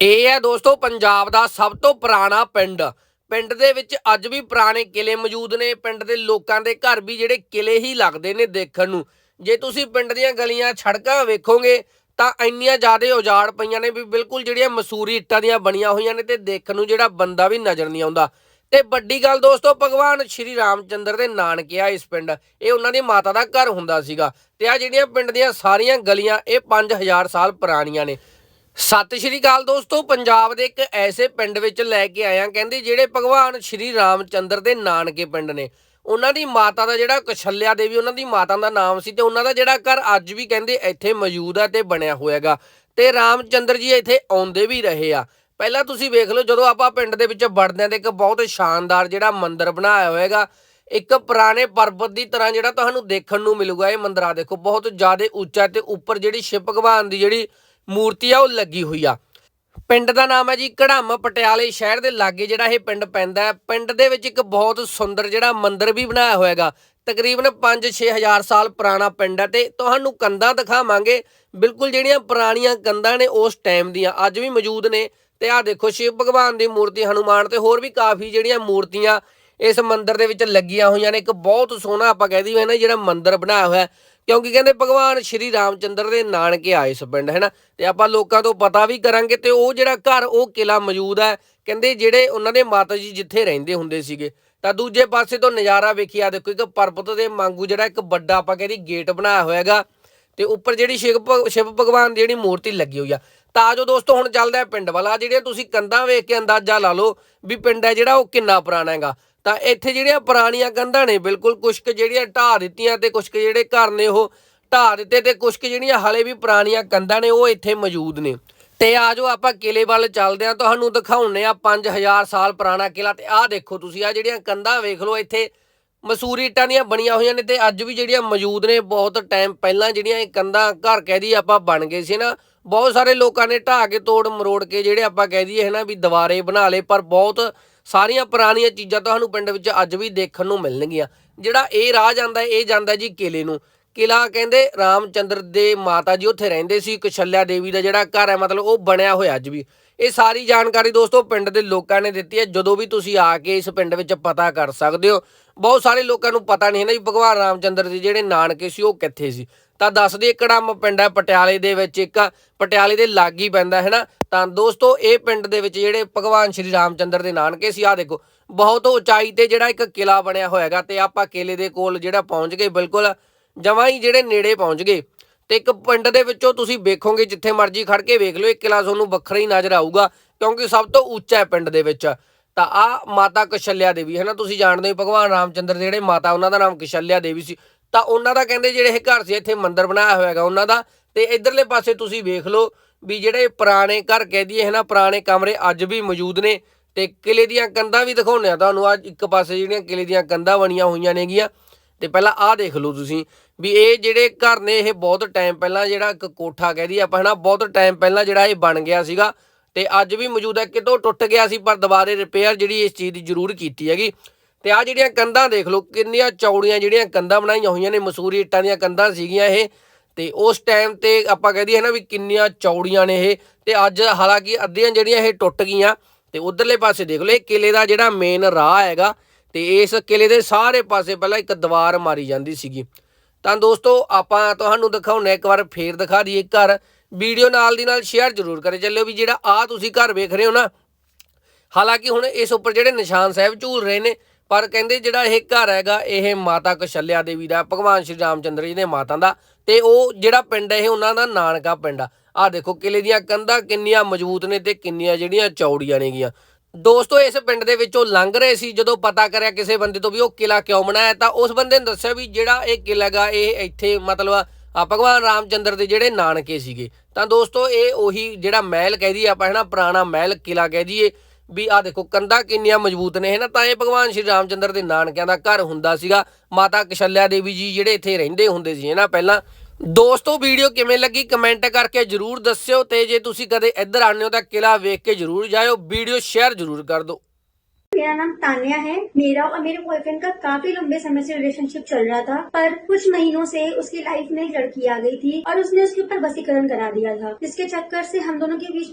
ਇਹ ਹੈ ਦੋਸਤੋ, ਪੰਜਾਬ ਦਾ ਸਭ ਤੋਂ ਪੁਰਾਣਾ ਪਿੰਡ। ਪਿੰਡ ਦੇ ਵਿੱਚ ਅੱਜ ਵੀ ਪੁਰਾਣੇ ਕਿਲੇ ਮੌਜੂਦ ਨੇ। ਪਿੰਡ ਦੇ ਲੋਕਾਂ ਦੇ ਘਰ ਵੀ ਜਿਹੜੇ ਕਿਲੇ ਹੀ ਲੱਗਦੇ ਨੇ ਦੇਖਣ ਨੂੰ। ਜੇ ਤੁਸੀਂ ਪਿੰਡ ਦੀਆਂ ਗਲੀਆਂ, ਸੜਕਾਂ ਵੇਖੋਗੇ, ਤਾਂ ਇੰਨੀਆਂ ਜ਼ਿਆਦਾ ਉਜਾੜ ਪਈਆਂ ਨੇ ਵੀ ਬਿਲਕੁਲ ਜਿਹੜੀਆਂ ਮਸੂਰੀ ਇੱਟਾਂ ਦੀਆਂ ਬਣੀਆਂ ਹੋਈਆਂ ਨੇ ਤੇ ਦੇਖਣ ਨੂੰ ਜਿਹੜਾ ਬੰਦਾ ਵੀ ਨਜ਼ਰ ਨਹੀਂ ਆਉਂਦਾ। ਤੇ ਵੱਡੀ ਗੱਲ ਦੋਸਤੋ, ਭਗਵਾਨ ਸ਼੍ਰੀ ਰਾਮਚੰਦਰ ਦੇ ਨਾਨਕੇ ਆ ਇਸ ਪਿੰਡ। ਇਹ ਉਹਨਾਂ ਦੀ ਮਾਤਾ ਦਾ ਘਰ ਹੁੰਦਾ ਸੀਗਾ। ਤੇ ਆ ਜਿਹੜੀਆਂ ਪਿੰਡ ਦੀਆਂ ਸਾਰੀਆਂ ਗਲੀਆਂ, ਇਹ 5000 ਸਾਲ ਪੁਰਾਣੀਆਂ ਨੇ। ਸਤਿ ਸ਼੍ਰੀ ਅਕਾਲ ਦੋਸਤੋ, ਪੰਜਾਬ ਦੇ ਇੱਕ ਐਸੇ ਪਿੰਡ ਵਿੱਚ ਲੈ ਕੇ ਆਇਆ, ਕਹਿੰਦੇ ਜਿਹੜੇ ਭਗਵਾਨ ਸ਼੍ਰੀ ਰਾਮਚੰਦਰ ਦੇ ਨਾਨਕੇ ਪਿੰਡ ਨੇ। ਉਹਨਾਂ ਦੀ ਮਾਤਾ ਦਾ ਜਿਹੜਾ ਕਛਲਿਆ ਦੇਵੀ, ਉਹਨਾਂ ਦੀ ਮਾਤਾ ਦਾ ਨਾਮ ਸੀ ਤੇ ਉਹਨਾਂ ਦਾ ਜਿਹੜਾ ਘਰ ਅੱਜ ਵੀ ਕਹਿੰਦੇ ਇੱਥੇ ਮੌਜੂਦ ਆ ਤੇ ਬਣਿਆ ਹੋਇਆਗਾ ਤੇ ਰਾਮਚੰਦਰ ਜੀ ਇੱਥੇ ਆਉਂਦੇ ਵੀ ਰਹੇ ਆ। ਪਹਿਲਾਂ ਤੁਸੀਂ ਵੇਖ ਲਓ, ਜਦੋਂ ਆਪਾਂ ਪਿੰਡ ਦੇ ਵਿੱਚ ਵੜਦੇ ਹਾਂ ਤੇ ਇੱਕ ਬਹੁਤ ਸ਼ਾਨਦਾਰ ਜਿਹੜਾ ਮੰਦਿਰ ਬਣਾਇਆ ਹੋਇਆਗਾ ਇੱਕ ਪੁਰਾਣੇ ਪਰਬਤ ਦੀ ਤਰ੍ਹਾਂ ਜਿਹੜਾ ਤੁਹਾਨੂੰ ਦੇਖਣ ਨੂੰ ਮਿਲੂਗਾ। ਇਹ ਮੰਦਿਰ ਆ ਦੇਖੋ, ਬਹੁਤ ਜ਼ਿਆਦਾ ਉੱਚਾ ਤੇ ਉੱਪਰ ਜਿਹੜੀ ਸ਼ਿਵ ਭਗਵਾਨ ਦੀ ਜਿਹੜੀ ਮੂਰਤੀ ਆ, ਉਹ ਲੱਗੀ ਹੋਈ ਆ। ਪਿੰਡ ਦਾ ਨਾਮ ਹੈ ਜੀ ਕੜਾਮ ਪਟਿਆਲੇ ਸ਼ਹਿਰ ਦੇ ਲਾਗੇ ਜਿਹੜਾ ਇਹ ਪਿੰਡ ਪੈਂਦਾ ਹੈ। ਪਿੰਡ ਦੇ ਵਿੱਚ ਇੱਕ ਬਹੁਤ ਸੁੰਦਰ ਜਿਹੜਾ ਮੰਦਿਰ ਵੀ ਬਣਾਇਆ ਹੋਇਆਗਾ। ਤਕਰੀਬਨ 5-6 ਹਜ਼ਾਰ ਸਾਲ ਪੁਰਾਣਾ ਪਿੰਡ ਹੈ ਤੇ ਤੁਹਾਨੂੰ ਕੰਧਾਂ ਦਿਖਾਵਾਂਗੇ। ਬਿਲਕੁਲ ਜਿਹੜੀਆਂ ਪੁਰਾਣੀਆਂ ਕੰਧਾਂ ਨੇ ਉਸ ਟਾਈਮ ਦੀਆਂ, ਅੱਜ ਵੀ ਮੌਜੂਦ ਨੇ। ਤੇ ਆਹ ਦੇਖੋ, ਸ਼ਿਵ ਭਗਵਾਨ ਦੀ ਮੂਰਤੀ, ਹਨੂਮਾਨ ਤੇ ਹੋਰ ਵੀ ਕਾਫੀ ਜਿਹੜੀਆਂ ਮੂਰਤੀਆਂ ਇਸ ਮੰਦਿਰ ਦੇ ਵਿੱਚ ਲੱਗੀਆਂ ਹੋਈਆਂ ਨੇ। ਇੱਕ ਬਹੁਤ ਸੋਹਣਾ ਆਪਾਂ ਕਹਿ ਦਈਏ ਨਾ ਜਿਹੜਾ ਮੰਦਿਰ ਬਣਾਇਆ ਹੋਇਆ ਕਿਉਂਕਿ ਕਹਿੰਦੇ ਭਗਵਾਨ ਸ਼੍ਰੀ ਰਾਮਚੰਦਰ ਦੇ ਨਾਨਕੇ ਆਏ ਇਸ ਪਿੰਡ ਹੈ ਨਾ ਤੇ ਆਪਾਂ ਲੋਕਾਂ ਤੋਂ ਪਤਾ ਵੀ ਕਰਾਂਗੇ ਤੇ ਉਹ ਜਿਹੜਾ ਘਰ, ਉਹ ਕਿਲਾ ਮੌਜੂਦ ਹੈ। ਕਹਿੰਦੇ ਜਿਹੜੇ ਉਹਨਾਂ ਦੇ ਮਾਤਾ ਜੀ ਜਿੱਥੇ ਰਹਿੰਦੇ ਹੁੰਦੇ ਸੀਗੇ। ਤਾਂ ਦੂਜੇ ਪਾਸੇ ਤੋਂ ਨਜ਼ਾਰਾ ਵੇਖਿਆ ਦੇਖੋ ਇੱਕ ਪਰਬਤ ਦੇ ਵਾਂਗੂ ਜਿਹੜਾ ਇੱਕ ਵੱਡਾ ਆਪਾਂ ਕਹਿੰਦੇ ਗੇਟ ਬਣਾਇਆ ਹੋਇਆਗਾ ਤੇ ਉੱਪਰ ਜਿਹੜੀ ਸ਼ਿਵ ਭਗ- ਸ਼ਿਵ ਭਗਵਾਨ ਦੀ ਜਿਹੜੀ ਮੂਰਤੀ ਲੱਗੀ ਹੋਈ ਆ। ਤਾਂ ਜੋ ਦੋਸਤੋ, ਹੁਣ ਚੱਲਦਾ ਪਿੰਡ ਵਾਲਾ। ਜਿਹੜੀਆਂ ਤੁਸੀਂ ਕੰਧਾਂ ਵੇਖ ਕੇ ਅੰਦਾਜ਼ਾ ਲਾ ਲਓ ਵੀ ਪਿੰਡ ਹੈ ਜਿਹੜਾ, ਉਹ ਕਿੰਨਾ ਪੁਰਾਣਾ ਹੈਗਾ। ਤਾਂ ਇੱਥੇ ਜਿਹੜੀਆਂ ਪੁਰਾਣੀਆਂ ਕੰਧਾਂ ਨੇ, ਬਿਲਕੁਲ ਕੁਛ ਕੁ ਜਿਹੜੀਆਂ ਢਾਹ ਦਿੱਤੀਆਂ ਤੇ ਕੁਛ ਕੁ ਜਿਹੜੇ ਘਰ ਨੇ ਉਹ ਢਾਹ ਦਿੱਤੇ ਤੇ ਕੁਛ ਕੁ ਜਿਹੜੀਆਂ ਹਲੇ ਵੀ ਪੁਰਾਣੀਆਂ ਕੰਧਾਂ ਨੇ ਉਹ ਇੱਥੇ ਮੌਜੂਦ ਨੇ। ਤੇ ਆਜੋ ਆਪਾਂ ਕਿਲੇ ਵੱਲ ਚੱਲਦੇ ਹਾਂ, ਤੁਹਾਨੂੰ ਦਿਖਾਉਣੇ ਆ 5000 ਸਾਲ ਪੁਰਾਣਾ ਕਿਲਾ ਤੇ ਆਹ ਦੇਖੋ ਤੁਸੀਂ ਆ ਜਿਹੜੀਆਂ ਕੰਧਾਂ ਵੇਖ ਲਓ, ਇੱਥੇ ਮਸੂਰੀ ਇੱਟਾਂ ਦੀਆਂ ਬਣੀਆਂ ਹੋਈਆਂ ਨੇ ਤੇ ਅੱਜ ਵੀ ਜਿਹੜੀਆਂ ਮੌਜੂਦ ਨੇ, ਬਹੁਤ ਟਾਈਮ ਪਹਿਲਾਂ ਜਿਹੜੀਆਂ ਇਹ ਕੰਧਾਂ ਘਰ ਕਹਿ ਦਈਏ ਆਪਾਂ ਬਣ ਗਏ ਸੀ ਨਾ, ਬਹੁਤ ਸਾਰੇ ਲੋਕਾਂ ਨੇ ਢਾਹ ਕੇ ਤੋੜ ਮਰੋੜ ਕੇ ਜਿਹੜੇ ਆਪਾਂ ਕਹਿ ਦਈਏ ਹੈ ਨਾ ਵੀ ਦੁਬਾਰੇ ਬਣਾ ਲਏ, ਪਰ ਬਹੁਤ ਸਾਰੀਆਂ ਪੁਰਾਣੀਆਂ ਚੀਜ਼ਾਂ ਤੁਹਾਨੂੰ ਪਿੰਡ ਵਿੱਚ ਅੱਜ ਵੀ ਦੇਖਣ ਨੂੰ ਮਿਲਣਗੀਆਂ। ਜਿਹੜਾ ਇਹ ਰਾਹ ਜਾਂਦਾ ਇਹ ਜਾਂਦਾ ਜੀ ਕਿਲੇ ਨੂੰ। ਕਿਲਾ ਕਹਿੰਦੇ ਰਾਮਚੰਦਰ ਦੇ ਮਾਤਾ ਜੀ ਉੱਥੇ ਰਹਿੰਦੇ ਸੀ ਕਸ਼ਲਿਆ ਦੇਵੀ ਦਾ ਜਿਹੜਾ ਘਰ ਹੈ, ਮਤਲਬ ਉਹ ਬਣਿਆ ਹੋਇਆ ਅੱਜ ਵੀ। ਇਹ ਸਾਰੀ ਜਾਣਕਾਰੀ ਦੋਸਤੋ ਪਿੰਡ ਦੇ ਲੋਕਾਂ ਨੇ ਦਿੱਤੀ ਹੈ। ਜਦੋਂ ਵੀ ਤੁਸੀਂ ਆ ਕੇ ਇਸ ਪਿੰਡ ਵਿੱਚ ਪਤਾ ਕਰ ਸਕਦੇ ਹੋ, ਬਹੁਤ ਸਾਰੇ ਲੋਕਾਂ ਨੂੰ ਪਤਾ ਨਹੀਂ ਹੈ ਨਾ ਵੀ ਭਗਵਾਨ ਰਾਮਚੰਦਰ ਦੇ ਜਿਹੜੇ ਨਾਨਕੇ ਸੀ, ਉਹ ਕਿੱਥੇ ਸੀ। ਤਾਂ ਦੱਸ ਦਈਏ ਕੜਮ ਪਿੰਡ ਹੈ, ਪਟਿਆਲੇ ਦੇ ਵਿੱਚ ਇੱਕ, ਪਟਿਆਲੇ ਦੇ ਲਾਗ ਹੀ ਪੈਂਦਾ, ਹੈ ਨਾ? ਤਾਂ ਦੋਸਤੋ, ਇਹ ਪਿੰਡ ਦੇ ਵਿੱਚ ਜਿਹੜੇ ਭਗਵਾਨ ਸ਼੍ਰੀ ਰਾਮਚੰਦਰ ਦੇ ਨਾਨਕੇ ਸੀ ਆ ਦੇਖੋ, ਬਹੁਤ ਉਚਾਈ ਤੇ ਜਿਹੜਾ ਇੱਕ ਕਿਲਾ ਬਣਿਆ ਹੋਇਆਗਾ ਤੇ ਆਪਾਂ ਕਿਲੇ ਦੇ ਕੋਲ ਜਿਹੜਾ ਪਹੁੰਚ ਗਏ, ਬਿਲਕੁਲ ਜਮਾਂ ਹੀ ਜਿਹੜੇ ਨੇੜੇ ਪਹੁੰਚ ਗਏ। ਤੇ ਇੱਕ ਪਿੰਡ ਦੇ ਵਿੱਚੋਂ ਤੁਸੀਂ ਵੇਖੋਗੇ, ਜਿੱਥੇ ਮਰਜ਼ੀ ਖੜ ਕੇ ਵੇਖ ਲਓ ਇਹ ਕਿਲਾ ਤੁਹਾਨੂੰ ਵੱਖਰਾ ਹੀ ਨਜ਼ਰ ਆਊਗਾ, ਕਿਉਂਕਿ ਸਭ ਤੋਂ ਉੱਚਾ ਹੈ ਪਿੰਡ ਦੇ ਵਿੱਚ। ਤਾਂ ਆ ਮਾਤਾ ਕਸ਼ਲਿਆ ਦੇਵੀ ਹੈ ਨਾ ਤੁਸੀਂ ਜਾਣਦੇ ਹੋ, ਭਗਵਾਨ ਰਾਮਚੰਦਰ ਦੇ ਜਿਹੜੇ ਮਾਤਾ, ਉਹਨਾਂ ਦਾ ਨਾਮ ਕਸ਼ਲਿਆ ਦੇਵੀ ਸੀ। ਤਾਂ ਉਹਨਾਂ ਦਾ ਕਹਿੰਦੇ ਜਿਹੜੇ ਇਹ ਘਰ ਸੀ, ਇੱਥੇ ਮੰਦਿਰ ਬਣਾਇਆ ਹੋਇਆ ਹੈਗਾ ਉਹਨਾਂ ਦਾ। ਤੇ ਇਧਰਲੇ ਪਾਸੇ ਤੁਸੀਂ ਵੇਖ ਲਓ ਵੀ ਜਿਹੜੇ ਪੁਰਾਣੇ ਘਰ ਕਹਿ ਦਈਏ ਹੈ ਨਾ ਪੁਰਾਣੇ ਕਮਰੇ ਅੱਜ ਵੀ ਮੌਜੂਦ ਨੇ। ਤੇ ਕਿਲੇ ਦੀਆਂ ਕੰਧਾਂ ਵੀ ਦਿਖਾਉਂਦੇ ਆ ਤੁਹਾਨੂੰ। ਅੱਜ ਇੱਕ ਪਾਸੇ ਜਿਹੜੀਆਂ ਕਿਲੇ ਦੀਆਂ ਕੰਧਾਂ ਬਣੀਆਂ ਹੋਈਆਂ ਨੇਗੀਆਂ। ਤੇ ਪਹਿਲਾਂ ਆਹ ਦੇਖ ਲਓ ਤੁਸੀਂ। ਵੀ ਇਹ ਜਿਹੜੇ ਘਰ ਨੇ, ਇਹ ਬਹੁਤ ਟਾਈਮ ਪਹਿਲਾਂ ਜਿਹੜਾ ਇੱਕ ਕੋਠਾ ਕਹਿ ਦਈਏ ਆਪਾਂ, ਹਨਾ, ਬਹੁਤ ਟਾਈਮ ਪਹਿਲਾਂ ਜਿਹੜਾ ਇਹ ਬਣ ਗਿਆ ਸੀਗਾ ਤੇ ਅੱਜ ਵੀ ਮੌਜੂਦ ਹੈ, ਕਿਤੋਂ ਟੁੱਟ ਗਿਆ ਸੀ, ਪਰ ਦੁਬਾਰੇ ਰਿਪੇਅਰ ਜਿਹੜੀ ਇਸ ਚੀਜ਼ ਦੀ ਜ਼ਰੂਰ ਕੀਤੀ ਹੈਗੀ। ਤੇ ਆ ਜਿਹੜੀਆਂ ਕੰਧਾਂ ਦੇਖ ਲਓ, ਕਿੰਨੀਆਂ ਚੌੜੀਆਂ ਜਿਹੜੀਆਂ ਕੰਧਾਂ ਬਣਾਈਆਂ ਹੋਈਆਂ ਨੇ, ਮਸੂਰੀ ਇੱਟਾਂ ਦੀਆਂ ਕੰਧਾਂ ਸੀਗੀਆਂ ਇਹ, ਤੇ ਉਸ ਟਾਈਮ ਤੇ ਆਪਾਂ ਕਹਿ ਦਈਏ ਨਾ ਵੀ ਕਿੰਨੀਆਂ ਚੌੜੀਆਂ ਨੇ ਇਹ, ਤੇ ਅੱਜ ਹਾਲਾਂਕਿ ਅੱਧੀਆਂ ਜਿਹੜੀਆਂ ਇਹ ਟੁੱਟ ਗਈਆਂ, ਤੇ ਉਧਰਲੇ ਪਾਸੇ ਦੇਖ ਲਓ, ਇਹ ਕਿਲੇ ਦਾ ਜਿਹੜਾ ਮੇਨ ਰਾਹ ਹੈਗਾ, ਤੇ ਇਸ ਕਿਲੇ ਦੇ ਸਾਰੇ ਪਾਸੇ ਪਹਿਲਾਂ ਇੱਕ ਦੀਵਾਰ ਮਾਰੀ ਜਾਂਦੀ ਸੀਗੀ। ਤਾਂ ਦੋਸਤੋ, ਆਪਾਂ ਤੁਹਾਨੂੰ ਦਿਖਾਉਣਾ ਇੱਕ ਵਾਰ ਫੇਰ ਦਿਖਾ ਦਈਏ ਘਰ। ਵੀਡੀਓ ਨਾਲ ਦੀ ਨਾਲ ਸ਼ੇਅਰ ਜ਼ਰੂਰ ਕਰੇ ਚੱਲਿਓ ਵੀ ਜਿਹੜਾ ਆ ਤੁਸੀਂ ਘਰ ਵੇਖ ਰਹੇ ਹੋ ਨਾ, ਹਾਲਾਂਕਿ ਹੁਣ ਇਸ ਉੱਪਰ ਜਿਹੜੇ ਨਿਸ਼ਾਨ ਸਾਹਿਬ ਝੂਲ ਰਹੇ ਨੇ, ਪਰ ਕਹਿੰਦੇ ਜਿਹੜਾ ਇਹ ਘਰ ਹੈਗਾ, ਇਹ ਮਾਤਾ ਕਸ਼ਲਿਆ ਦੇਵੀ ਦਾ, ਭਗਵਾਨ ਸ਼੍ਰੀ ਰਾਮਚੰਦਰ ਜੀ ਦੇ ਮਾਤਾ ਦਾ, ਤੇ ਉਹ ਜਿਹੜਾ ਪਿੰਡ ਹੈ, ਇਹ ਉਹਨਾਂ ਦਾ ਨਾਨਕਾ ਪਿੰਡ ਆ। ਆ ਦੇਖੋ ਕਿਲੇ ਦੀਆਂ ਕੰਧਾਂ ਕਿੰਨੀਆਂ ਮਜ਼ਬੂਤ ਨੇ ਤੇ ਕਿੰਨੀਆਂ ਜਿਹੜੀਆਂ ਚੌੜੀਆਂ ਨੇਗੀਆਂ। ਦੋਸਤੋ, ਇਸ ਪਿੰਡ ਦੇ ਵਿੱਚੋਂ ਲੰਘ ਰਹੇ ਸੀ, ਜਦੋਂ ਪਤਾ ਕਰਿਆ ਕਿਸੇ ਬੰਦੇ ਤੋਂ ਵੀ ਉਹ ਕਿਲਾ ਕਿਉਂ ਬਣਾਇਆ, ਤਾਂ ਉਸ ਬੰਦੇ ਨੇ ਦੱਸਿਆ ਵੀ ਜਿਹੜਾ ਇਹ ਕਿਲਾ ਹੈਗਾ, ਇਹ ਇੱਥੇ ਮਤਲਬ ਆ ਭਗਵਾਨ ਰਾਮਚੰਦਰ ਦੇ ਜਿਹੜੇ ਨਾਨਕੇ ਸੀਗੇ। ਤਾਂ ਦੋਸਤੋ, ਇਹ ਉਹੀ ਜਿਹੜਾ ਮਹਿਲ ਕਹਿ ਦਈਏ ਆਪਾਂ ਹੈ ਨਾ ਪੁਰਾਣਾ ਮਹਿਲ ਕਿਲਾ ਕਹਿ ਦਈਏ, ਵੀ ਆ ਦੇਖੋ, ਕੰਧਾਂ ਕਿੰਨੀਆਂ ਮਜ਼ਬੂਤ ਨੇ ਹੈ ਨਾ ਤਾਂ ਇਹ ਭਗਵਾਨ ਸ਼੍ਰੀ ਰਾਮਚੰਦਰ ਦੇ ਨਾਨਕਿਆਂ ਦਾ ਘਰ ਹੁੰਦਾ ਸੀਗਾ। ਮਾਤਾ ਕਸ਼ਲਿਆ ਦੇਵੀ ਜੀ ਜਿਹੜੇ ਇੱਥੇ ਰਹਿੰਦੇ ਹੁੰਦੇ ਸੀ ਹੈ ਨਾ ਪਹਿਲਾਂ ਦੋਸਤੋ ਵੀਡੀਓ ਕਿਵੇਂ ਲੱਗੀ ਕਮੈਂਟ ਕਰਕੇ ਜਰੂਰ ਦੱਸਿਓ ਤੇ ਜੇ ਤੁਸੀਂ ਕਦੇ ਇੱਧਰ ਆਉਂਦੇ ਹੋ ਤਾਂ ਕਿਲਾ ਵੇਖ ਕੇ ਜਰੂਰ ਜਾਇਓ ਵੀਡੀਓ ਸ਼ੇਅਰ ਜਰੂਰ ਕਰ ਦਿਓ मेरा नाम तान्या है मेरा और मेरे बॉयफ्रेंड का काफी लंबे समय से रिलेशनशिप चल रहा था पर कुछ महीनों से उसकी लाइफ में एक लड़की आ गई थी और उसने उसके ऊपर वसीकरण करा दिया था जिसके चक्कर से हम दोनों के बीच में